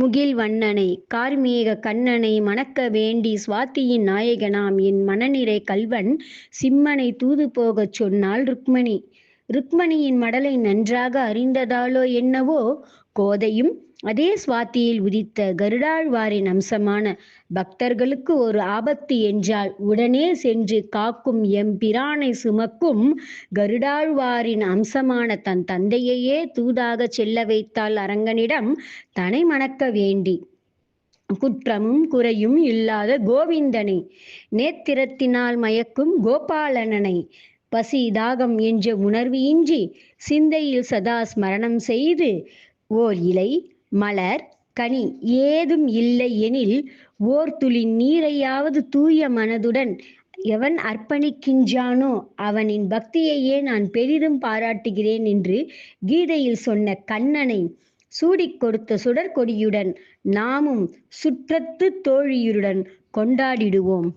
முகில் வண்ணனை கார்மேக கண்ணனை மணக்க வேண்டி சுவாதியின் நாயகனாம். என் மனநிறை கள்வன் சிம்மனை தூது போகச் சொன்னாள் ருக்மணி. ருக்மணியின் மடலை நன்றாக அறிந்ததாலோ என்னவோ? கோதையும் அதே சுவாத்தியில் உதித்த கருடாழ்வாரின் அம்சமான பக்தர்களுக்கு ஒரு ஆபத்து என்றால் உடனே சென்று காக்கும் எம்பிரானை சுமக்கும் கருடாழ்வாரின் அம்சமான தன் தந்தையையே தூதாக செல்ல வைத்தால் அரங்கனிடம் தனை மணக்க வேண்டி. குற்றமும் குறையும் இல்லாத கோவிந்தனை நேத்திரத்தினால் மயக்கும் கோபாலனனை பசி தாகம் என்ற உணர்வு இன்றி சிந்தையில் சதா ஸ்மரணம் செய்து ஓர் இலை மலர் கனி ஏதும் இல்லை எனில் ஓர் துளி நீரையாவது தூய மனதுடன் எவன் அர்ப்பணிக்கின்றானோ அவனின் பக்தியையே நான் பெரிதும் பாராட்டுகிறேன் என்று கீதையில் சொன்ன கண்ணனை சூடிக் கொடுத்த சுடற்கொடியுடன் நாமும் சுற்றத்து தோழியுடன் கொண்டாடிடுவோம்.